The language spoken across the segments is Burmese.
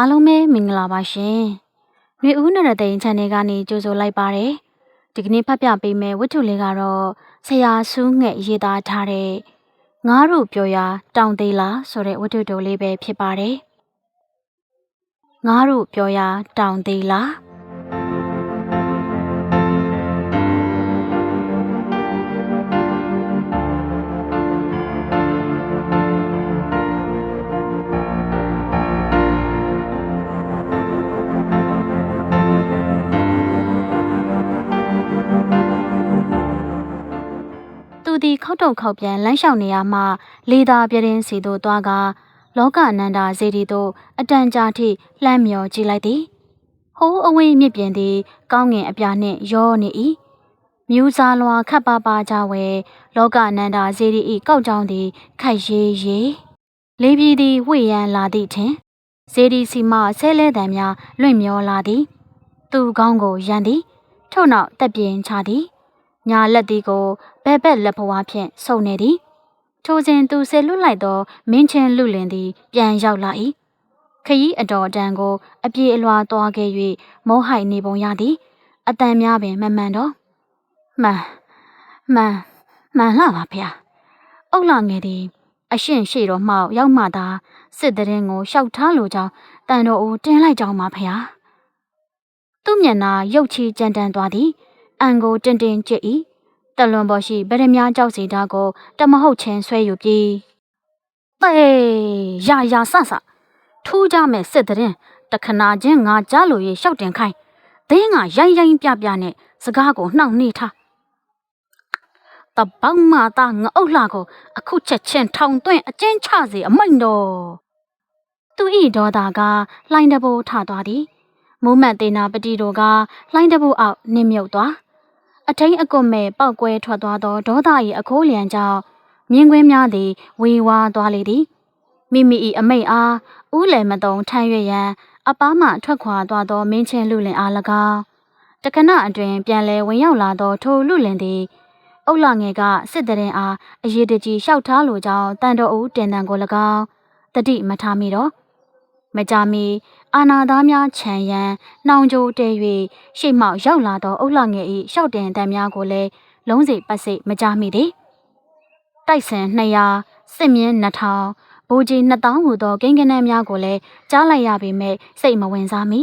အားလုံးပဲမင်္ဂလာပါရှင်။နှွေဦးနရသိန်း channel ကနေကြိုဆိုလိုက်ပါရယ်။ဒီကနေ့ဖတ်ပြပေးမယ့်ဝတ္ထုလေးကတော့ဆရာဆူးငှက်ရေးသားထားတဲ့ငါတို့ပြောရာတောင်သေးလားဆိုတဲ့ဝတ္ထုတိုလေးပဲဖြစ်ပါတယ်။ငါတို့ပြောရာတောင်သေးလား သူဒီခောက်တုံခောက်ပြန်လမ်းလျှောက်နေရမှလေသာပြတင်းစီသို့သွားကလောကအနန္တာဇေဒီသို့အတန်ကြာထိလှမ်းမြော်ကြည့်လိုက်သည်ဟိုးအဝေးမြစ်ပြင်သည် ကောင်းငင်အပြာနှင့်ရောနေ၏မြူးစားလွာခပ်ပါပါကြဝဲလောကအနန္တာဇေဒီ၏ကောက်ကြောင်းသည်ခိုက်ရေးရေးလေးပြည်သည်ဝှေ့ရန်လာသည့်ထင်ဇေဒီစီမှဆဲလဲတံများလွင့်မျောလာသည် သူကောင်းကိုရန်သည် ထို့နောက်တက်ပြင်းချသည်ညာလက်သည်ကို ဘဲဘက်လက်ဖွားဖြင့်ဆုံနေသည်ထိုစဉ်သူဆေလွတ်လိုက်သောမင်းချင်းလူလင်သည် ပြန်ရောက်လာ၏ခရီးအတော်တန်ကို အပြေအလွှာသွားခဲ့၍မုံဟိုက်နေပုံရသည်အတန်များပင်မမှန်တော့မှန်မှန်မှန်လှပါဗျာအုတ်လာငယ်သည်အရှင်ရှိတော်မှောက်ရောက်မှသာစစ်တရင်ကိုရှောက်ထားလိုကြောင်းတန်တော်ဦးတင်းလိုက်ကြောင်းပါဗျာသူ့မျက်နှာရုပ်ချီကြမ်းတမ်းသွားသည်အန်ကိုတင်တင်ကြည့်၏ တလွန်ပေါ်ရှိဗရမ ्या ကြောက်စီဓာတ်ကိုတမဟုတ်ချင်းဆွဲယူပြီးတေးရရဆဆထူးကြမဲ့စစ်တဲ့တခနာချင်းငါကြားလို့ရရှောက်တင်ခိုင်းသင်းကရိုင်းရိုင်းပြပြနဲ့စကားကိုနှောင့်နှေးထားတပောင်းမသားငအုတ်လှကိုအခုချက်ချင်းထောင်သွင်းအကျဉ်းချစေအမိန်တော်သူဤဒေါ်တာကလှိုင်းတဘိုးထသွားသည်မိုးမတ်တေနာပတိတို့ကလှိုင်းတဘိုးအောက်နင်းမြုပ်သွား အထိန်အကွတ်မဲ့ပောက်ကွဲထွက်သွားသောဒေါသ၏အခိုးလျံကြောင့်မြင်းကွင်းများသည်ဝေဝါးသွားလေသည်မိမိ၏အမိတ်အားဥလယ်မတုံထမ်းရွရန်အပားမှထွက်ခွာသွားသောမင်းချင်းလူလင်အား၎င်းတခဏအတွင်ပြန်လဲဝင်ရောက်လာသောထိုလူလင်သည်အုတ်လငယ်ကစစ်တရင်အားအရေးတကြီးလျှောက်ထားလိုကြောင်းတန်တော်ဦးတင်တန်ကို၎င်းတတိမထားမိတော့ မကြမီအာနာသားများခြံရန်နှောင်ကြိုးတဲ၍ရှေ့မှောက်ရောက်လာသောအုတ်လငယ်၏ရှောက်တင်တန်များကိုလည်းလုံးစိပတ်စိမကြမိသည်တိုက်ဆန်200စစ်မြင်း2000ဘိုးကြီး2000ဟူသောကိန်းကနန်းများကိုလည်းကြားလိုက်ရပေမဲ့စိတ်မဝင်စားမိ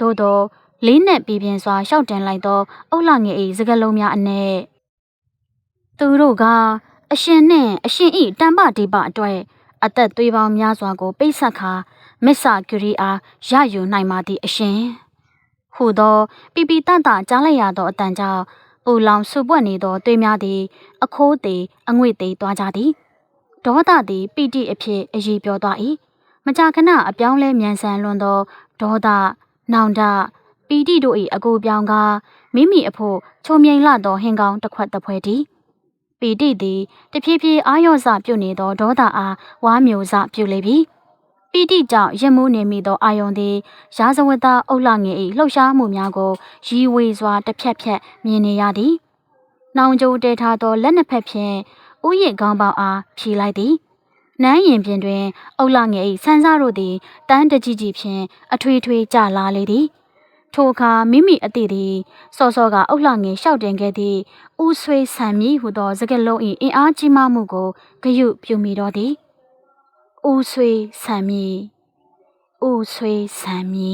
သို့သောလေးနဲ့ပြည်ပြင်းစွာရှောက်တင်လိုက်သောအုတ်လငယ်၏စကလုံးများအနက်သူတို့ကအရှင်နှင့်အရှင်ဤတန်ပတိပအတွက်အသက်သွေးပေါင်းများစွာကိုပိတ်ဆက်ခါ မစ္ဆာဂရီအားရယူနိုင်ပါသည့်အရှင်ဟူသောပီပီတတကြားလိုက်ရသောအတန်ကြောင့်ပူလောင်ဆူပွက်နေသောသွေးများသည် အခိုးသေးအငွေ့သေးသွားကြသည်ဒေါသသည်ပီတိအဖြစ်အည်ပြောသွား၏မကြာခဏအပြောင်းလဲမြန်ဆန်လွန်သောဒေါသနောင်တပီတိတို့၏အကိုပြောင်းကမိမိအဖို့ချုံမြိန်လာသောဟင်ကောင်တစ်ခွက်တစ်ဖွဲတည်းပီတိသည်တဖြည်းဖြည်းအာရော့စပြုတ်နေသောဒေါသအားဝါမျိုးစပြုတ်လေပြီ ပီတိကြောင့်ရင်မိုးနေမိသောအာယုန်သည်ရာဇဝတအုတ်လငယ်၏လှုပ်ရှားမှုများကိုရီဝေစွာတစ်ဖြက်ဖြက်မြင်နေရသည်။နောင်ကြိုတဲထားသောလက်နှစ်ဖက်ဖြင့်ဥယျာဉ်ကောင်းပေါင်းအားဖြီလိုက်သည်။နန်းရင်ပြင်တွင် အုတ်လငယ်၏ဆန်းစားတို့သည်တန်းတကြီးကြီးဖြင့်အထွေထွေကြလာလေသည်။ထိုအခါမိမိအတိသည်စောစောကအုတ်လငယ်လျှောက်တင်ခဲ့သည့်ဥဆွေးဆံမည်ဟုသောစကလုံး၏အင်အားကြီးမားမှုကိုဂယုပြုမိတော်သည်။ ဦးဆွေးဆံမီဦးဆွေးဆံမီ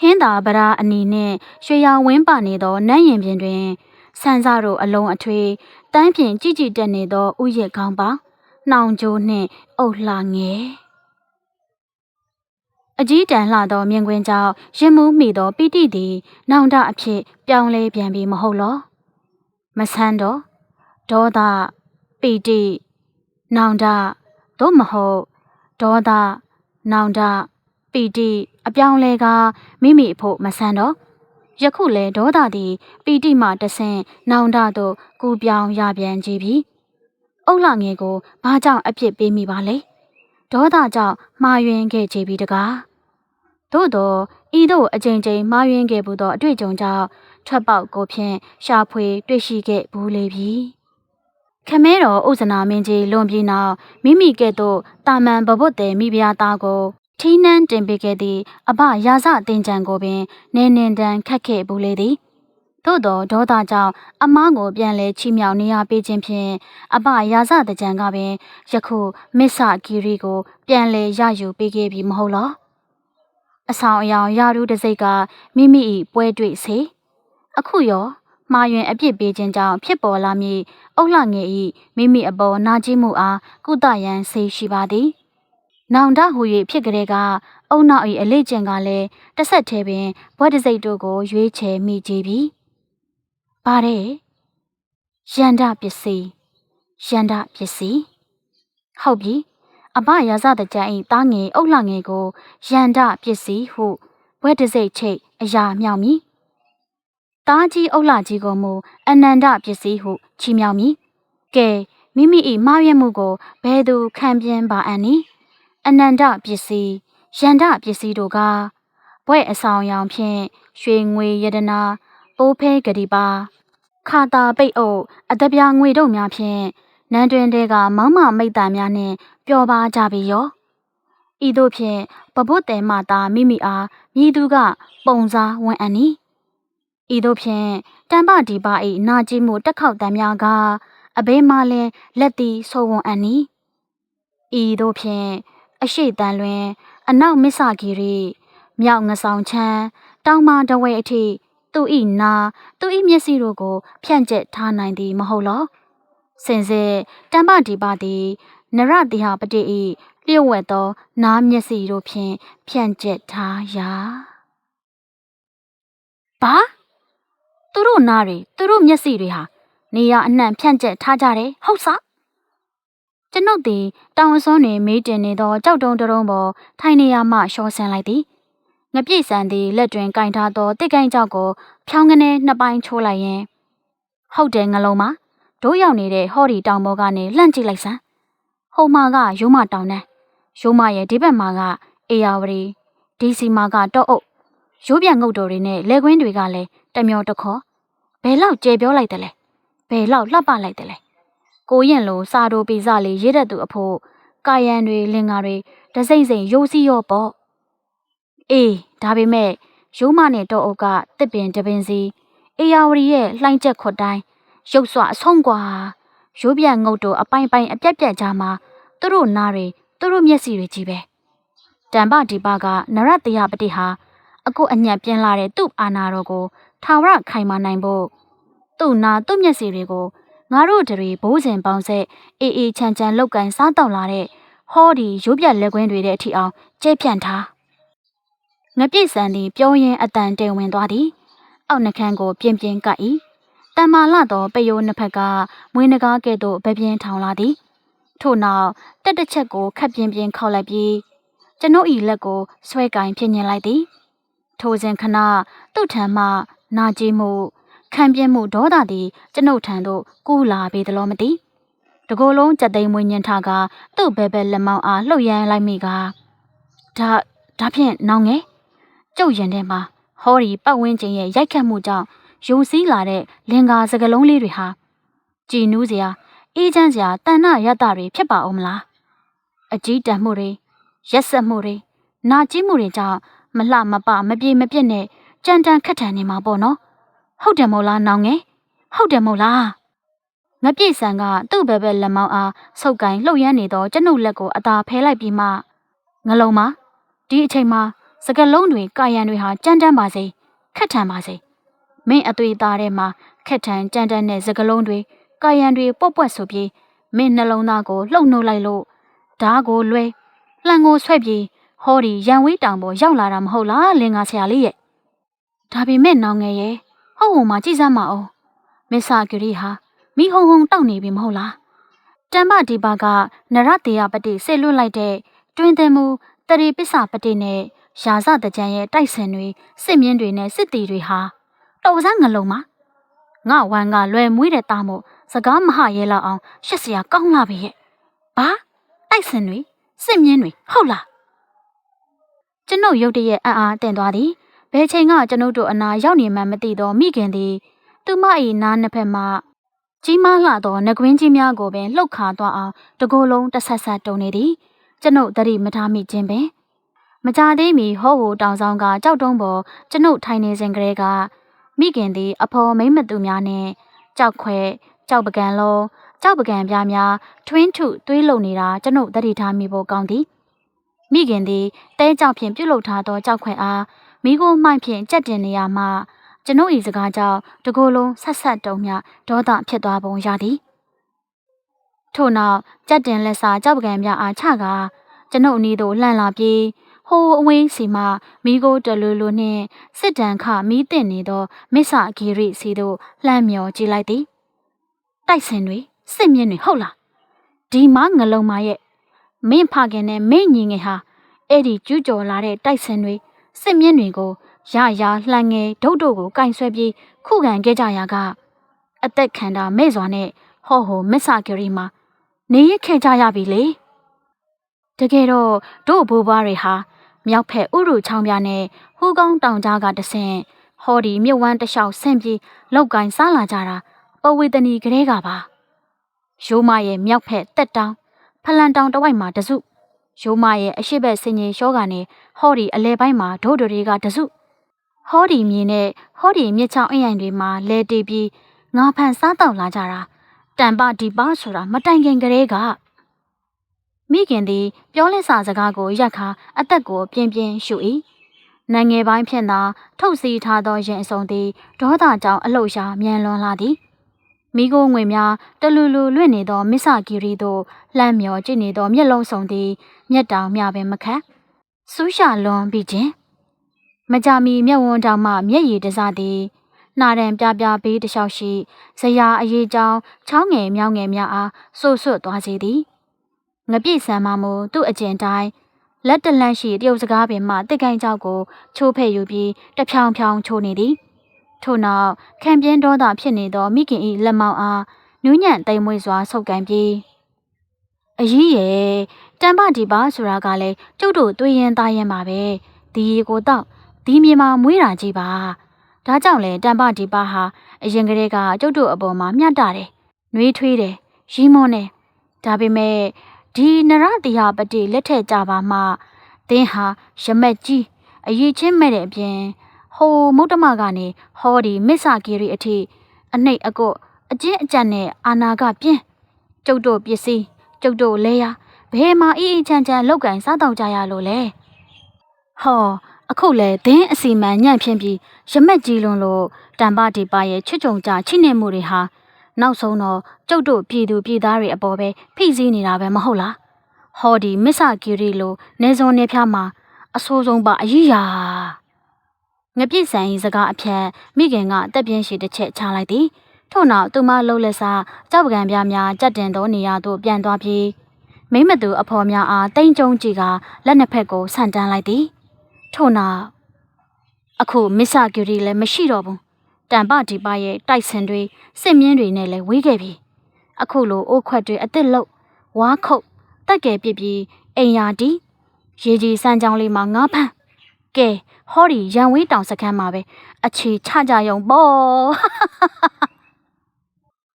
ဟင်းသာဗရာအနီနှင့်ရွှေရောင်ဝင်းပါနေသောနတ်ရင်ပြင်တွင်ဆန်းစားတို့အလုံးအထွေတန်းဖြင့်ကြည်ကြည်တက်နေသောဥယျာဉ်ကောင်းပါနှောင်ကြိုးနှင့်အုပ်လှငယ်အကြီးတန်းလှသောမြင်ကွင်းကြောင့်ရင်မူးမိသောပိတိသည်နောင်တအဖြစ်ပြောင်းလဲပြန်ပြီးမဟုတ်လောမဆန်းတော့ဒေါသပိတိ နောင်တသို့မဟုတ်ဒေါသနောင်တပီတိအပြောင်းလဲကမိမိအဖို့မဆန်တော့ယခုလဲဒေါသသည်ပီတိမှတဆင့်နောင်တသို့ကူပြောင်းရပြန်ကြပြီအုတ်လငယ်ကိုဘာကြောင့်အပြစ်ပေးမိပါလဲဒေါသကြောင့်မှားယွင်းခဲ့ကြပြီတကားသို့တော့ဤသို့အကြိမ်ကြိမ်မှားယွင်းခဲ့ဘူးသောအတွေ့အကြုံကြောင့်ထွက်ပေါက်ကိုဖြင့်ရှာဖွေတွေ့ရှိခဲ့ဘူးလေပြီ ခခမဲတော်ဥဇနာမင်းကြီးလွန်ပြီးနောက်မိမိကဲ့သို့တာမန်ဘဘွတ်တဲ့မိဖုရားသားကိုထီးနှန်းတင်ပေးခဲ့သည့်အဘရာဇတင်ကြံကိုပင်နေနေတန်ခတ်ခဲ့ဘူးလေသည်သို့သောဒေါသကြောင့်အမားကိုပြန်လဲချီမြောက်နေရပေးခြင်းဖြင့်အဘရာဇတကြံကပင်ယခုမစ္ဆဂီရီကိုပြန်လဲရယူပေးခဲ့ပြီမဟုတ်လောအဆောင်အယောင်ယာရုတစိတ်ကမိမိ၏ပွဲတွေ့စေအခုရော မှားယွင်အပြစ်ပေးခြင်းကြောင့်ဖြစ်ပေါ်လာမည်အုတ်လှငယ်၏မိမိအပေါ်နာကျင်မှုအားကုသရန်စိတ်ရှိပါသည်။နောင်တဟူ၍ဖြစ်ကြတဲ့ကအုံနောက်၏အလေးကျင့်ကလည်းတစ်ဆက်တည်းပင်ဘွဲ့တစိတ်တို့ကိုရွေးချယ်မိကြပြီ။ပါတယ်။ရန္ဒပစ္စည်းရန္ဒပစ္စည်းဟုတ်ပြီ။အဘရာဇတကြံ၏တားငယ်အုတ်လှငယ်ကိုရန္ဒပစ္စည်းဟုဘွဲ့တစိတ်ချိတ်အရာမြောက်မည်။ တားကြီးအုတ်လှကြီးကိုမူအနန္တပစ္စည်းဟုချီးမြှောက်မည်။ကဲမိမိ၏မှားယွင်းမှုကိုဘယ်သူခံပြင်းပါအံ့နည်းအနန္တပစ္စည်းယန္တပစ္စည်းတို့ကဘွဲ့အဆောင်ရောင်ဖြင့်ရွှေငွေယတနာပိုးဖဲဂတိပါခါတာပိတ်အုပ်အတပြာငွေတို့များဖြင့်နန်းတွင်တဲကမောင်းမမိတ်တာများနှင့်ပျော်ပါကြပြီရောဤသို့ဖြင့်ပပုတ်တယ်မတာမိမိအားမြည်သူက ပုံစားဝန်အံ့နီ ဤသို့ဖြင့်တမ္ပဒီပါ၏နာကျင်မှုတက်ခေါက်တံများကအဘဲမလဲလက်သည်ဆိုဝန်အံ့နီဤသို့ဖြင့်အရှိတန်လွင် အနောက်မစ္ဆဂီရီမြောက်ငဆောင်ချမ်းတောင်မာတဝဲအထိသူဤနာသူဤမျက်စိတို့ကို ဖြန့်ကျက်ထားနိုင်သည်မဟုတ်လောစင်စစ်တမ္ပဒီပါသည်နရတိဟပတိဤလျှို့ဝှက်သော နားမျက်စိတို့ဖြင့်ဖြန့်ကျက်ထားရာဘာ သူတို့နားတွေသူတို့မျက်စိတွေဟာနေရအနှံ့ဖြန့်ကျက်ထားကြတယ်ဟုတ်စားကျွန်ုပ်သည်တောင်စွန်းတွင်မေးတင်နေသောကြောက်တုံးတုံးပေါ်ထိုင်နေရမှရှော့ဆန်လိုက်သည်ငပြည့်စံသည်လက်တွင်ကင်ထားသောတစ်ကိုင်းကြောက်ကိုဖြောင်းကနေနှစ်ပိုင်းချိုးလိုက်ရင်ဟုတ်တယ်ငလုံးမတို့ရောက်နေတဲ့ဟော်ဒီတောင်ပေါ်ကနေလှန့်ကြည့်လိုက်စမ်းဟိုမှာကရိုးမတောင်တန်းရိုးမရဲ့ဒီဘက်မှာကအေယာဝတီဒီစီမှာကတော့အုပ်ရိုးပြန်ငုတ်တော်တွေနဲ့လက်ကွင်းတွေကလည်းတမျောတခေါ် ဘယ်လောက်ကြဲပြောလိုက်တယ်လဲဘယ်လောက်လှပလိုက်တယ်လဲကိုရင်လိုစာတို့ပိစလေးရေးတဲ့သူအဖို့ကာယံတွေလင်္ကာတွေတစိမ့်စိမ့်ရိုးစီရောပေါ့အေးဒါပေမဲ့ရိုးမနဲ့တော့အုပ်ကတစ်ပင်တပင်စီအေယာဝတီရဲ့လှိုင်းချက်ခွတ်တိုင်းရုပ်စွာအဆုံးကွာရိုးပြငုတ်တို့အပိုင်ပိုင်အပြက်ပြက်ကြားမှာသူတို့နားတွေသူတို့မျက်စိတွေကြီးပဲတန်ပဒီပကနရတယပတိဟာအကိုအညံ့ပြင်းလာတဲ့သူ့အာနာတော်ကို ထာဝရခိုင်မာနိုင်ဖို့သူ့နာသူ့မျက်စိတွေကိုငါတို့တွေဘိုးစဉ်ပေါင်းဆက်အေးအေးချမ်းချမ်းလောက်ကန်စားတောက်လာတဲ့ဟောဒီရိုးပြက်လက်ကွင်းတွေတဲ့အထိအောင်ကျဲဖြန့်ထားငပြည့်စံသည်ပြောရင်းအတန်တဲဝင်သွားသည်အောက်နှခမ်းကိုပြင်းပြင်းကပ်၏တမ္မာလသောပယိုးနှစ်ဖက်ကမွေးနဂါးကဲ့သို့ဗပြင်းထောင်လာသည်ထို့နောက်တက်တစ်ချက်ကိုခက်ပြင်းပြင်းခောက်လိုက်ပြီးကျွန်ုပ်၏လက်ကိုဆွဲကင်ဖြစ်ညင်လိုက်သည်ထိုစဉ်ခဏသူ့ထံမှ နာကျင်မှုခံပြင်းမှုဒေါသသည်ကျွန်ုပ်ထံသို့ကူးလာပေသလိုမသိတကိုယ်လုံးကြက်သိမ်းမွေးညင်ထားကသူ့ဘဲဘဲလက်မောင်းအားလှုပ်ရမ်းလိုက်မိကဒါဒါဖြင့်နောင်ငယ်ကျုပ်ရင်ထဲမှာဟောဒီပတ်ဝန်းကျင်ရဲ့ရိုက်ခတ်မှုကြောင့်ယုံစည်းလာတဲ့လင်္ကာစကလုံးလေးတွေဟာကြည်နူးစရာအေးချမ်းစရာတဏ္ဍရတ္တတွေဖြစ်ပါအောင်မလားအကြီးတန်းမှုတွေရက်ဆက်မှုတွေနာကျင်မှုတွေကြောင့်မလှမပမပြေမပြစ်နဲ့ ကြမ်းတမ်းခက်ထန်နေမှာပေါ့နော်ဟုတ်တယ်မို့လားနောင်ငယ်ဟုတ်တယ်မို့လားငပြည့်စံကသူ့ဘဲဘဲလက်မောင်းအားဆုပ်ကိုင်းလှုပ်ရမ်းနေသောကျွန်ုပ်လက်ကိုအသာဖဲလိုက်ပြီးမှငလုံးမဒီအချိန်မှာစကလုံးတွေကာယံတွေဟာကြမ်းတမ်းပါစေခက်ထန်ပါစေမင်းအသွေးသားထဲမှာခက်ထန်ကြမ်းတမ်းတဲ့စကလုံးတွေကာယံတွေပုတ်ပွက်ဆိုပြီးမင်းနှလုံးသားကိုလှုပ်နှုတ်လိုက်လို့ဓားကိုလွဲလှန်ကိုဆွဲပြီးဟောဒီရန်ဝေးတောင်ပေါ်ရောက်လာတာမဟုတ်လားလင်္ကာဆရာလေးရဲ့ ဒါပေမဲ့နောင်ငယ်ရဲ့ဟုတ်ဟိုမှာကြည်စမ်းမအောင်မစ္ဆာဂရီဟာမိဟုံဟုံတောက်နေပြီမဟုတ်လားတမ္ပဒီပါကနရတေယပတိဆေလွတ်လိုက်တဲ့တွင်တယ်မူတရီပစ္စာပတိနဲ့ရာဇတကြံရဲ့တိုက်ဆင်တွေစစ်မြင်းတွေနဲ့စစ်တီတွေဟာတော်စမ်းငလုံးမှာငါဝမ်းကလွယ်မွေးတဲ့သားမို့စကားမဟရဲလောက်အောင်ရှက်စရာကောင်းလာပြီရဲ့ဘာတိုက်ဆင်တွေစစ်မြင်းတွေဟုတ်လားကျွန်ုပ်ရုတ်တရက်အံ့အားတင်သွားသည် ဘယ်ချိန်ကကျွန်ုပ်တို့အနာရောက်နေမှမသိတော့မိခင်သည်သူမ၏နားနှစ်ဖက်မှကြီးမားလှသောငကွင်းကြီးများကိုပင်လှုပ်ခါသွားအောင်တကိုယ်လုံးတဆက်ဆက်တုံနေသည်ကျွန်ုပ်တတိမထားမိခြင်းပင်မကြသေးမီဟောဟိုတောင်ဆောင်ကကြောက်တုံးပေါ်ကျွန်ုပ်ထိုင်နေစဉ်ကလေးကမိခင်သည်အဖော်မိမ့်မသူများနှင့်ကြောက်ခွဲကြောက်ပကံလုံးကြောက်ပကံပြားများထွင်းထုသွေးလုံနေတာကျွန်ုပ်တတိထားမိဖို့ကောင်းသည်မိခင်သည်တဲကြောက်ဖြင့်ပြုတ်လုထားသောကြောက်ခွဲအား မိကိုမှိုင်ဖြင့်ကြက်တင်နေရမှကျွန်ုပ်၏စကားကြောင့်တကိုယ်လုံးဆက်ဆက်တုံမြဒေါသဖြစ်သွားပုံရသည်ထို့နောက်ကြက်တင်လက်စာကြောက်ပကံများအားချကာကျွန်ုပ်အနီးသို့လှန်လာပြီးဟိုအဝင်းစီမှမိကိုတလူလူနှင့်စစ်တန်ခမီးတင်နေသောမစ္ဆာဂီရိစီတို့လှမ်းမြော်ကြည့်လိုက်သည်တိုက်စင်တွေစစ်မြင့်တွေဟုတ်လားဒီမငလုံးမရဲ့မင်းဖခင်နဲ့မင်းညီငယ်ဟာအဲ့ဒီကျူးကျော်လာတဲ့တိုက်စင်တွေ စစ်မြင့်တွေကိုရရလှန်ငယ်ဒုတ်တို့ကိုကင်ဆွဲပြီးခုခံခဲ့ကြရာကအသက်ခံတာမဲ့စွာနဲ့ဟောဟိုမစ္ဆာဂီရိမှာနေရခဲ့ကြရပြီလေတကယ်တော့တို့ဘိုးဘွားတွေဟာမြောက်ဖက်ဥရုချောင်းပြနဲ့ဟူးကောင်းတောင်ကြားကတဆင့်ဟောဒီမြုပ်ဝမ်းတလျှောက်ဆင့်ပြီးလောက်ကင်စားလာကြတာပဝေတနီကလေးကပါရိုးမရဲ့မြောက်ဖက်တက်တောင်ဖလန်တောင်တဝိုက်မှာတစု ရိုးမရဲ့အရှိဘက်စင်ကြီးရှောကနေဟောဒီအလဲပိုင်းမှာဒိုးတွေကတစုဟောဒီမြေနဲ့ဟောဒီမြစ်ချောင်းအရင်တွေမှာလဲတီးပြီးငါဖန်စားတောက်လာကြတာတန်ပဒီပါဆိုတာမတိုင်ခင်ကလေးကမိခင်သည်ပြောလက်စာစကားကိုရက်ခါအသက်ကိုပြင်းပြင်းရှု၏နိုင်ငံပိုင်းဖြင့်သာထုတ်စီထားသောရင်အစုံသည်ဒေါသကြောင့်အလှုပ်ရှားမြန်လွန်လာသည် မိโกငွေများတလူလူလွင့်နေသောမစ္ဆာဂီရီတို့လှမ်းမြော်ကြည့်နေသောမျက်လုံးစုံသည်မျက်တောင်မြပင်မခတ်စူးရှာလွန်ပြီးခြင်းမကြမီမျက်ဝန်းတောင်မှမျက်ရည်တစသည်နှာရန်ပြပြဘေးတလျှောက်ရှိဇရာအရေးကြောင်းချောင်းငယ်မြောင်းငယ်များအားဆိုးဆွတ်သွားစေသည်ငပြည့်ဆန်မမူသူ့အကျင့်တိုင်းလက်တလန့်ရှိတရုတ်စကားပင်မှတစ်ကိုင်းကြောက်ကိုချိုးဖဲ့ယူပြီးတဖြောင်ဖြောင်ချိုးနေသည် ထို့နောက်ခံပြင်းဒေါသဖြစ်နေသောမိခင်၏လက်မောင်းအားနူးညံ့တိမ်မွေ့စွာဆုပ်ကန်ပြီးအကြီးရဲ့တန်ပဒီပါဆိုတာကလည်းကျုပ်တို့တွေးရင်သားရင်ပါပဲဒီရေကိုတော့ဒီမြေမှာမွေးတာကြီးပါဒါကြောင့်လေတန်ပဒီပါဟာအရင်ကတည်းကကျုပ်တို့အပေါ်မှာမျှတတယ်နှွေးထွေးတယ်ရီးမွန်းတယ်ဒါပေမဲ့ဒီနရတရားပတိလက်ထက်ကြပါမှသင်ဟာရမက်ကြီးအရေးချင်းမဲ့တဲ့အပြင် ဟိုမုတ်တမကနေဟောဒီမစ္ဆာဂီရီအထိအနှိတ်အကုတ်အကျင့်အကြံနဲ့အာနာကပြင်းကျုပ်တို့ပစ္စည်းကျုပ်တို့လဲရဘယ်မှာအေးအေးချမ်းချမ်းလောက်ကင်စားတော့ကြရလို့လဲဟောအခုလေဒင်းအစီမံညံ့ဖြင်းပြီးရမက်ကြီးလွန်လို့တန်ပဒီပါရဲ့ချွတ်ချုံကြချိနေမှုတွေဟာနောက်ဆုံးတော့ကျုပ်တို့ပြည်သူပြည်သားတွေအပေါ်ပဲဖိစီးနေတာပဲမဟုတ်လားဟောဒီမစ္ဆာဂီရီလိုနေစုံနေဖြားမှာအဆိုးဆုံးပါအကြီးရာ ငပြည့်ဆန်ဤစကားအဖြတ်မိခင်ကတက်ပြင်းရှိတစ်ချက်ချလိုက်သည်ထို့နောက်သူမလှုပ်လက်စားကြောက်ပကံပြားများကြက်တင်သောနေရာသို့ပြန်သွားပြီးမိမသူအဖော်များအားတိမ်ကြုံကြည့်ကလက်နှစ်ဖက်ကိုဆန့်တန်းလိုက်သည်ထို့နောက်အခုမစ္ဆာဂီရီလည်းမရှိတော့ဘူးတန်ပဒီပရဲ့တိုက်ဆင်တွေစစ်မြင်းတွေနဲ့လည်းဝေးခဲ့ပြီအခုလိုအိုးခွက်တွေအစ်စ်လုတ်ဝါခုတ်တက်ကဲပြစ်ပြီးအိမ်ယာတီရေကြီးစမ်းကြောင်းလေးမှာငါးဖမ်းကဲ ဟောဒီရန်ဝေးတောင်စခန်းမှာပဲအခြေချကြယုံပေါ့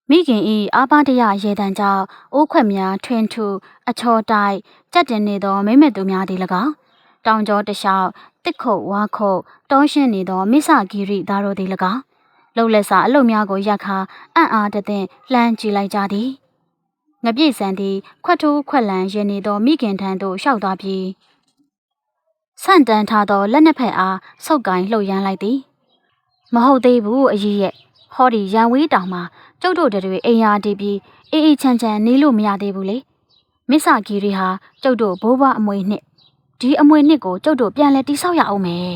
မိခင်ဤအာပါတရရေတံကြောင့်အိုးခွက်များထွင်းထူအချောတိုက်ကြက်တင်နေသောမိမက်သူများသည်၎င်းတောင်ကျောတလျှောက်တစ်ခုတ်ဝါခုတ်တောရှင်းနေသောမိဆဂီရိသားတို့သည်၎င်းလှုပ်လက်စာအလုတ်များကိုရက်ခါအံ့အားတသင့်လှမ်းကြည့်လိုက်ကြသည်ငပြည့်စံသည်ခွက်ထိုးခွက်လန်ရနေသောမိခင်ထံသို့ရှောက်သွားပြီး ဆန့်တန်းထားသောလက်နှစ်ဖက်အားဆုပ်ကိုင်းလှုပ်ရမ်းလိုက်သည်မဟုတ်သေးဘူးအကြီးရဲ့ဟောဒီရန်ဝေးတောင်မှာကျုပ်တို့တွေအိမ်ယာတည်ပြီးအေးအေးချမ်းချမ်းနေလို့မရသေးဘူးလေမစ္ဆာဂီရီဟာကျုပ်တို့ဘိုးဘွားအမွေနှစ်ဒီအမွေနှစ်ကိုကျုပ်တို့ပြန်လဲတိဆောက်ရအောင်မယ်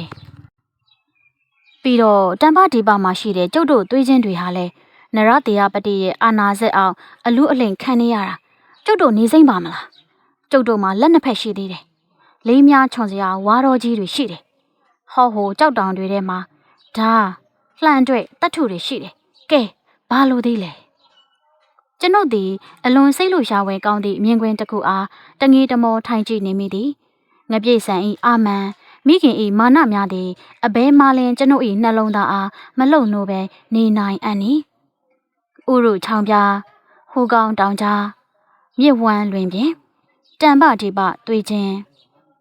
ပြီးတော့တံပဒီပါမှာရှိတဲ့ကျုပ်တို့သွေးချင်းတွေဟာလည်းနရတရားပတိရဲ့အာနာစက်အောင်အလူအလိန်ခံနေရတာကျုပ်တို့နေစိမ့်ပါမလားကျုပ်တို့မှာလက်နှစ်ဖက်ရှိသေးတယ် လေးများခြုံစရာဝါတော်ကြီးတွေရှိတယ်ဟောဟိုကြောက်တောင်တွေထဲမှာဒါလှန်တွေတတ်ထုတွေရှိတယ်ကဲဘာလို့သေးလဲကျွန်ုပ်သည်အလွန်စိတ်လိုရှားဝဲကောင်းသည့်မြင်ကွင်းတစ်ခုအားတငေးတမောထိုင်ကြည့်နေမိသည်ငပြည့်ဆန်ဤအာမန်မိခင်ဤမာနများသည်အဘဲမလင်ကျွန်ုပ်ဤနှလုံးသားအားမလုံနိုးပဲနေနိုင်အံ့နီဥရုချောင်းပြားဟူကောင်တောင်ကြားမြစ်ဝမ်းလွင်ပြင်တံပဒီပတွေးချင်း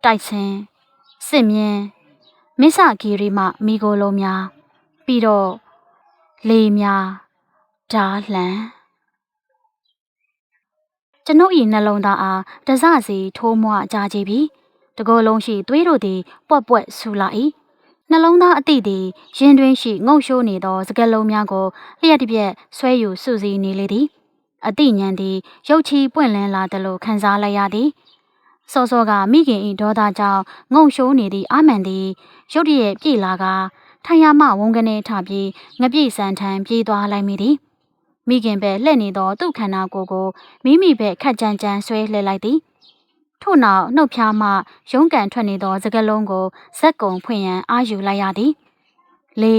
တိုက်ဆင်းစစ်မြင်းမစ္ဆဂီရီမမိโกလုံးများပြီးတော့လေများဓာလှန်ကျွန်ုပ်၏နှလုံးသားအားတစစီထိုးမွကြကြပြီတကိုယ်လုံးရှိသွေးတို့သည်ပွက်ပွက်ဆူလာ၏နှလုံးသားအသည့်သည်ရင်တွင်ရှိငုံရှိုးနေသောစကလုံးများကိုလျှက်တစ်ပြက်ဆွဲယူစုစည်းနေလေသည်အတိညာသည်ရုတ်ချီပွင့်လင်းလာသလိုခံစားလိုက်ရသည် စောစောကမိခင်၏ဒေါသကြောင့်ငုံရှိုးနေသည့်အာမန်သည်ရုတ်တရက်ပြေလာကထိုင်ရမဝုန်းကနေထပြီးငပြည့်စံထံပြေးသွားလိုက်မိသည်မိခင်ပဲလှည့်နေသောသူ့ခန္ဓာကိုယ်ကိုမိမိပဲခက်ကြမ်းကြမ်းဆွဲလှည့်လိုက်သည်ထို့နောက်နှုတ်ဖျားမှရုံးကန်ထွက်နေသောစကလုံးကိုဇက်ကုံဖွင့်ရန်အာယူလိုက်ရသည်လေ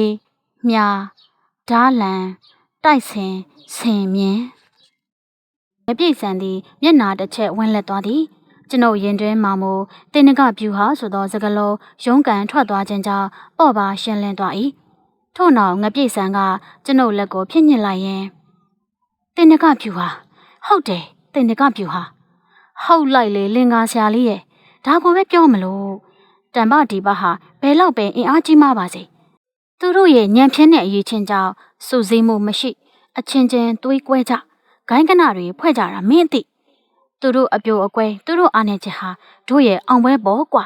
မြားဓာလန်တိုက်ဆင်ဆင်မြင်မပြည့်စံသည်မျက်နာတစ်ချက်ဝန်းလက်သွားသည် ကျွန်ုပ်ရင်တွင်မှမူတင်နကပြူဟာဆိုသောစကလုံးရုံးကန်ထွက်သွားခြင်းကြောင့်ပေါ့ပါရှင်းလင်းသွား၏ထို့နောက်ငပြည့်စံကကျွန်ုပ်လက်ကိုဖြည့်ညစ်လိုက်ရင်တင်နကပြူဟာဟုတ်တယ်တင်နကပြူဟာဟုတ်လိုက်လေလင်္ကာဆရာလေးရဲ့ဒါကိုပဲပြောမလို့တံပဒီပဟာဘယ်တော့ပဲအင်အားကြီးမှပါစေသူတို့ရဲ့ညံပြင်းတဲ့အရေးချင်းကြောင့်စူစည်းမှုမရှိ အချင်းချင်းသွေးကွဲကြဂိုင်းကနတွေဖွဲ့ကြတာမင်းသိ သူတို့အပြိုအကွဲသူတို့အားနေချက်ဟာတို့ရဲ့အောင်ပွဲပေါ်ကွာ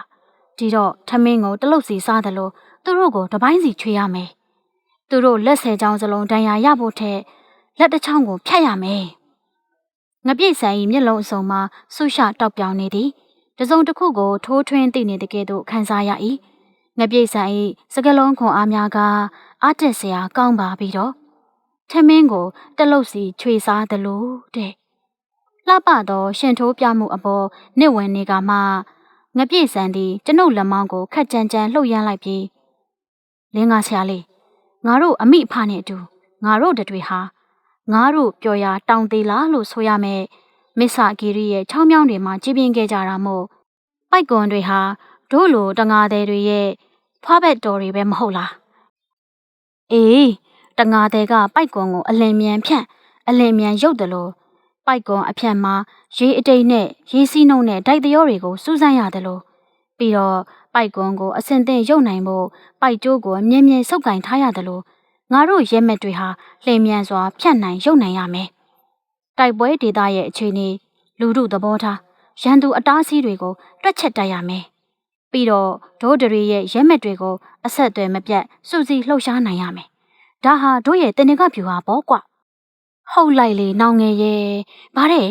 ဒီတော့ထမင်းကိုတလုတ်စီစားတယ်လို့သူတို့ကိုတပိုင်းစီချွေရမယ်သူတို့လက်ဆယ်ချောင်းစလုံးဒဏ်ရာရဖို့ထက်လက်တစ်ချောင်းကိုဖြတ်ရမယ်ငပြည့်ဆန်၏မျက်လုံးအစုံမှာဆူရှတောက်ပြောင်နေသည်တစုံတစ်ခုကိုထိုးထွင်းသိနေတဲ့ကဲ့သို့ခံစားရ၏ငပြည့်ဆန်၏စကလုံးခွန်အားများကအားတက်စရာကောင်းပါပြီတော့ထမင်းကိုတလုတ်စီချွေစားသလိုတဲ့ လှပသောရှင်ထိုးပြမှုအပေါ်နှစ်ဝင်နေကမှငပြည့်စံသည်ကျွန်ုပ်လက်မောင်းကိုခက်ကြမ်းကြမ်းလှုပ်ရမ်းလိုက်ပြီးလင်းကားဆရာလေးငါတို့အမိအဖနဲ့အတူငါတို့တွေဟာငါတို့ပျော်ရာတောင်သေးလားလို့ဆိုရမယ်မစ္ဆာဂီရီရဲ့ချောင်းမြောင်းတွေမှာကြည်ပြင်းခဲ့ကြတာမို့ပိုက်ကွန်တွေဟာတို့လိုတငါသေးတွေရဲ့ဖွားဘက်တော်တွေပဲမဟုတ်လားအေးတငါသေးကပိုက်ကွန်ကိုအလင်မြန်ဖြန့်အလင်မြန်ရုပ်တယ်လို့ ပိုက်ကွန်အဖြန့်မှာရေအတိတ်နဲ့ရေစီးနှုံနဲ့ဒိုက်တရောတွေကိုစူးစမ်းရတယ်လို့ပြီးတော့ပိုက်ကွန်ကိုအစင်သင့်ရုပ်နိုင်ဖို့ပိုက်ကျိုးကိုအမြဲမြဲစုပ်ကင်ထားရတယ်လို့ငါတို့ရဲမက်တွေဟာလှိမ်မြန်စွာဖြတ်နိုင်ရုပ်နိုင်ရမယ်။တိုက်ပွဲဒေသရဲ့အခြေအနေလူမှုသဘောထားရန်သူအတားအဆီးတွေကိုတွက်ချက်တတ်ရမယ်။ပြီးတော့ဒိုးဒရီရဲ့ရဲမက်တွေကိုအဆက်အသွယ်မပြတ်စုစည်းလှုပ်ရှားနိုင်ရမယ်။ဒါဟာတို့ရဲ့တင်နကဖြူဟာပေါ့ကွ။ ဟုတ်လိုက်လေနောင်ငယ်ရဲ့။ဗါတဲ့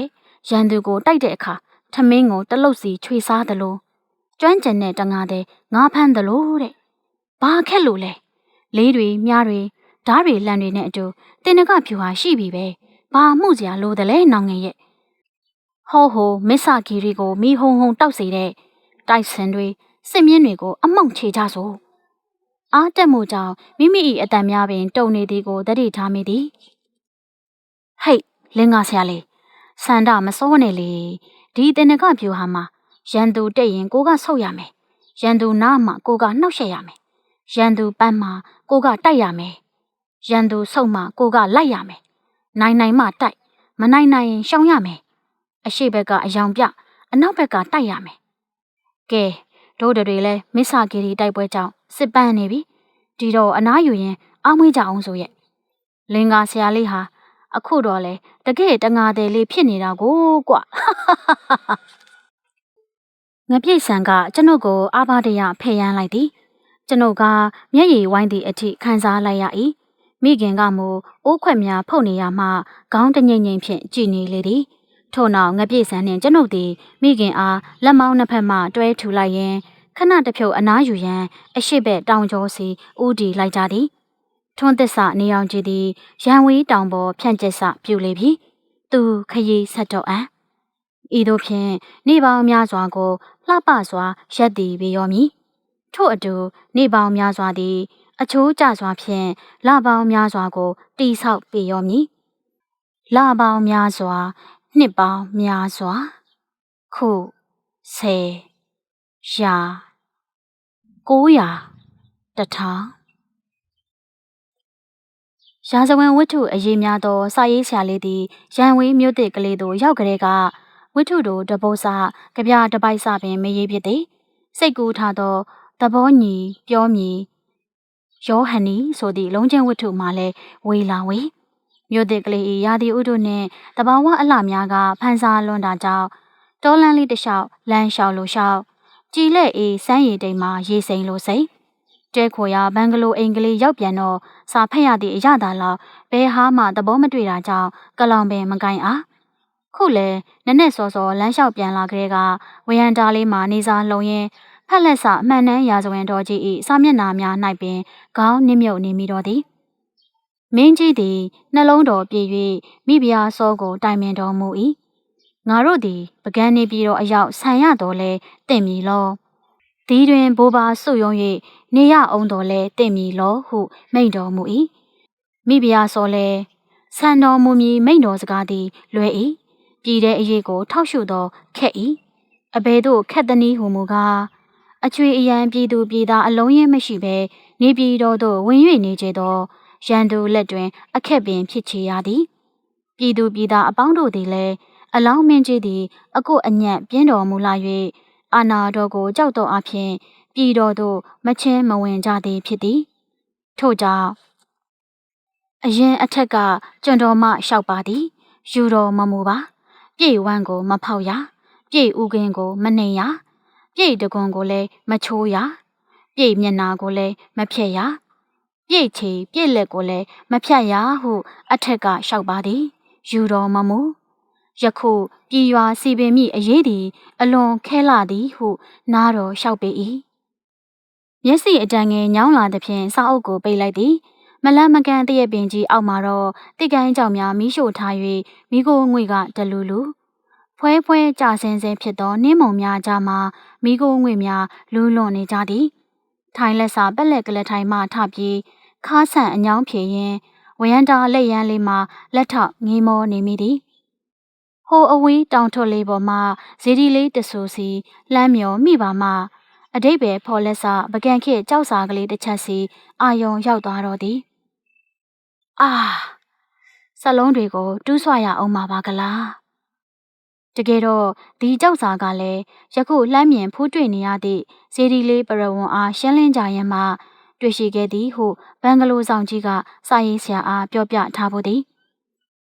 ရန်သူကိုတိုက်တဲ့အခါထမင်းကိုတလုတ်စီချွေစားသလိုကျွမ်းကျင်တဲ့တငါတဲ့ငါဖမ်းသလိုတဲ့။ဘာခက်လို့လဲ။လေးတွေမြားတွေဓားတွေလန်တွေနဲ့အတူတင်နကဖြူဟာရှိပြီပဲဘာမှုစရာလိုတယ်လဲနောင်ငယ်ရဲ့ဟောဟိုမစ္ဆဂီရီကိုမိဟုံဟုံတောက်စေတဲ့တိုက်စင်တွေစစ်မြင်းတွေကိုအမောင့်ချေကြစို့အားတက်မှုကြောင့်မိမိ၏အတန်များပင်တုံနေသည်ကိုတတိထားမိသည် ဟိတ်လင်းကားဆရာလေးစန္ဒမစိုးနဲ့လေဒီတင်နကဖြူဟာမှာရန်သူတက်ရင်ကိုကဆုတ်ရမယ်ရန်သူနားမှာကိုကနှောက်ရှက်ရမယ်ရန်သူပန်းမှာကိုကတိုက်ရမယ်ရန်သူဆုတ်မှကိုကလိုက်ရမယ်နိုင်နိုင်မှတိုက်မနိုင်နိုင်ရင်ရှောင်ရမယ်အရှိဘက်ကအယောင်ပြအနောက်ဘက်ကတိုက်ရမယ်ကဲတို့တွေလည်းမစ္ဆာဂီရီတိုက်ပွဲကြောင့်စစ်ပန်းနေပြီဒီတော့အနားယူရင်အောင်းမွေးကြအောင်ဆိုရဲ့လင်္ကာဆရာလေးဟာ အခုတော့လေတကယ်တငါတယ်လေးဖြစ်နေတာကိုကွငပြိတ်ဆန်ကကျွန်ုပ်ကိုအာဘာတရဖယ်ရန်လိုက်သည်ကျွန်ုပ်ကမျက်ရည်ဝိုင်းသည့်အထိခံစားလိုက်ရ၏မိခင်ကမူအိုးခွက်များဖုတ်နေရမှခေါင်းတငိမ့်ငိမ့်ဖြင့်ကြည်နေလေသည်ထို့နောက်ငပြည့်စံနှင့်ကျွန်ုပ်သည်မိခင်အားလက်မောင်းနှစ်ဖက်မှတွဲထူလိုက်ရင်ခဏတစ်ဖြုတ်အနားယူရန်အရှိဘက်တောင်ကျော်စီဥတီလိုက်ကြသည် ထွန်းသစ္စာနေအောင်ကြည်သည်ရန်ဝေးတောင်ပေါ်ဖြန့်ကျက်စပြုလေပြီသူခရီးဆက်တော့အံဤသို့ဖြင့်နေပေါင်းများစွာကိုလှပစွာရက်တည်ပေရောမည်ထို့အတူနေပေါင်းများစွာသည် အချိုးကျစွာဖြင့်လပေါင်းများစွာကိုတိဆောက်ပေရောမည်လပေါင်းများစွာနှစ်ပေါင်းများစွာခုဆယ်ရာ900တထောင် ရာဇဝင်ဝတ္ထုအရေးများသောစာရေးဆရာလေးသည်ရန်ဝေးမြို့တစ်ကလေးသို့ရောက်ကလေးကဝတ္ထုတို့တပုတ်စာကြပြတပိုက်စာပင်မရေးဖြစ်သည်စိတ်ကူးထားသောသဘောညီပြောမည်ယောဟန်နီဆိုသည့်လုံးချင်းဝတ္ထုမှလည်းဝေလာဝေမြို့တစ်ကလေး၏ရာသီဥတုနှင့်တဘာဝအလှများကဖန်ဆာလွန်တာကြောင့်တောလန်းလေးတစ်လျှောက်လမ်းလျှောက်လို့လျှောက်ကြည်လက်အေးစမ်းရည်တိမ်မှာရေစိမ်လို့စိမ် တဲခိုရဘန်ဂလိုအိမ်ကလေးရောက်ပြန်တော့စာဖတ်ရသည့်အရသာလောက်ဘဲဟာမှသဘောမတွေ့တာကြောင့်ကလောင်ပင်မကင်အားခုလဲနက်နက်စောစောလမ်းလျှောက်ပြန်လာကြတဲ့ကဝရန်တာလေးမှာနေစားလုံရင်ဖက်လက်စအမှန်တမ်းရာဇဝင်တော်ကြီး၏စာမျက်နှာများ၌ပင်ခေါင်းနစ်မြုပ်နေမိတော့သည်မင်းကြီးသည်နှလုံးတော်ပြည့်၍မိဖုရားစောကိုတိုင်ပင်တော်မူ၏ငါတို့သည်ပကန်းနေပြီးတော့အရောက်ဆန်ရတော်လဲတင့်မီလော ဒီတွင်ဘိုးဘာဆုယုံ၍နေရအောင်တော်လဲတင့်မီလောဟုမိန့်တော်မူ၏မိဖုရားစောလဲဆန်တော်မူမည်မိန့်တော်စကားသည်လွယ်၏ပြည်တဲ့အရေးကို ထောက်ရှုသောခက်၏အဘဲတို့ခက်တနည်းဟုမူကားအချွေအရန်ပြည်သူပြည်သားအလုံးရင်းမရှိဘဲနေပြည်တော်သို့ဝင်၍နေကြသောရန်သူလက်တွင် အခက်ပင်ဖြစ်ချေရသည်ပြည်သူပြည်သားအပေါင်းတို့သည်လည်းအလောင်းမင်းကြီးသည်အကုအညံ့ပြင်းတော်မူလာ၍ အာနာတော်ကိုကြောက်တော်အဖြစ်ပြည်တော်သို့မချင်းမဝင်ကြသည်ဖြစ်သည်ထို့ကြောင့်အရင်အထက်ကကျွန်တော်မှလျှောက်ပါသည်ယူတော်မမူပါပြေဝမ်းကိုမဖောက်ရပြေဥကင်းကိုမနှိမ်ရပြေတကွန်ကိုလည်းမချိုးရပြေမျက်နာကိုလည်းမဖြက်ရပြေချီပြေလက်ကိုလည်းမဖြတ်ရဟု အထက်ကလျှောက်ပါသည်ယူတော်မမူ ယခုပြည်ရွာစီပင်မိအရေးသည် အလွန်ခဲလာသည်ဟု နားတော်လျှောက်ပေ၏မျက်စိအတန်ငယ်ညောင်းလာသဖြင့်စာအုပ်ကိုပိတ်လိုက်သည်မလန်းမကန်းတည့်ရပင်ကြီးအောက်မှာတော့တိကိုင်းကြောင်များမီးရှို့ထား၍မိကိုငွေကတလူလူဖွဲဖွဲကြဆင်းဆင်းဖြစ်သောနှင်းမုံများကြားမှာမိကိုငွေများလူးလွန်နေကြသည်ထိုင်လက်စာပက်လက်ကလေးထိုင်မှထပြီးခါဆန်အညောင်းဖြေရင်ဝရန်တာလက်ရန်လေးမှာလက်ထောက်ငေးမောနေမိသည် ဟိုအဝေးတောင်ထွတ်လေးပေါ်မှာဇီဒီလေးတဆူစီလှမ်းမြော်မိပါမှအတိတ်ပဲဖော်လက်စပကံခေကြောက်စာကလေးတစ်ချက်စီအာယုံရောက်သွားတော့သည်အာစလုံးတွေကိုတူးဆွရအောင်ပါပါကလားတကယ်တော့ဒီကြောက်စာကလည်းယခုလှမ်းမြင်ဖူးတွေ့နေရသည့်ဇေဒီလေးပရဝွန်အားရှင်းလင်းကြရင်မှတွေ့ရှိခဲ့သည်ဟုဘန်ဂလိုဆောင်ကြီးကစာရေးဆရာအားပြောပြထားဖို့သည်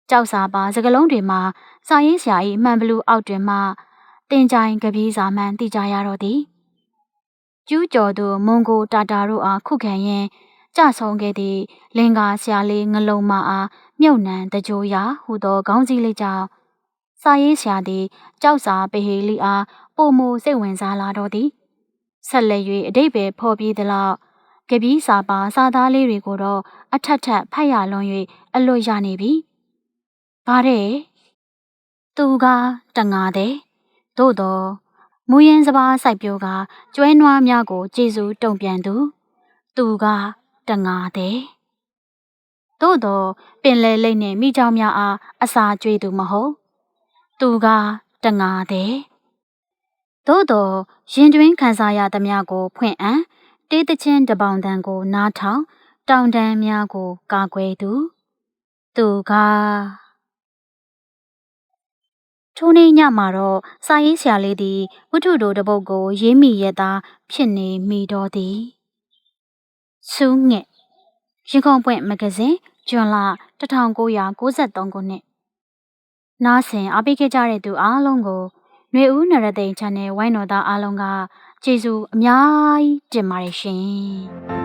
ကြောက်စာပါစကလုံးတွေမှာစာရေးဆရာ၏မှန်ဘလူးအောက်တွင်မှတင်ကြိုင်ကပီးစာမှန်သိကြရတော့သည်ကျူးကျော်သူမွန်ဂိုတာတာတို့အားခုခံရင်းကြဆုံးခဲ့သည့်လင်္ကာဆရာလေးငလုံမအားမြုပ်နှံတကြိုးရာဟူသောခေါင်းစည်းလေးကြောင့်စာရေးဆရာသည်ကြောက်စာပဟေလီအားပုံမူစိတ်ဝင်စားလာတော့သည်ဆက်လက်၍အတိတ်ပဲဖော်ပြီးသလောက်ကပီးစာပါစာသားလေးတွေကိုတော့အထက်ထက်ဖတ်ရလွန်၍အလွတ်ရနေပြီ။ ဘာတဲ့သူကတငါတဲ့သို့တော့မူရင်စပါးစိုက်ပျိုးကကျွဲနွားများကိုကျေစုတုံပြန်သူသူကတငါတဲ့သို့တော့ပင်လေလိမ့်နှင့်မိเจ้าများအားအစာကျွေးသူမဟုတ်သူကတငါတဲ့သို့တော့ရင်တွင်ခံစားရသမျှကို ဖွင့်အံ့တေးသချင်းတပေါင်တန်ကို နားထောင်တောင်တန်းများကို ကာကွယ်သူသူက ထိုနေ့ညမှာတော့စာရေးဆရာလေးသည်ဝတ္ထုတို့တပုတ်ကို ရေးမိရသားဖြစ်နေမိတော့သည်စူးငှက်ရင်ခုန်ပွင့်မဂဇင်းဂျွန်လ1993ခုနှစ်နားဆင်အားပေးခဲ့ကြတဲ့သူအားလုံးကိုຫນွေဦးနရသိန်း channel ဝိုင်းတော်သားအားလုံးကကျေးဇူးအများကြီးတင်ပါတယ်ရှင်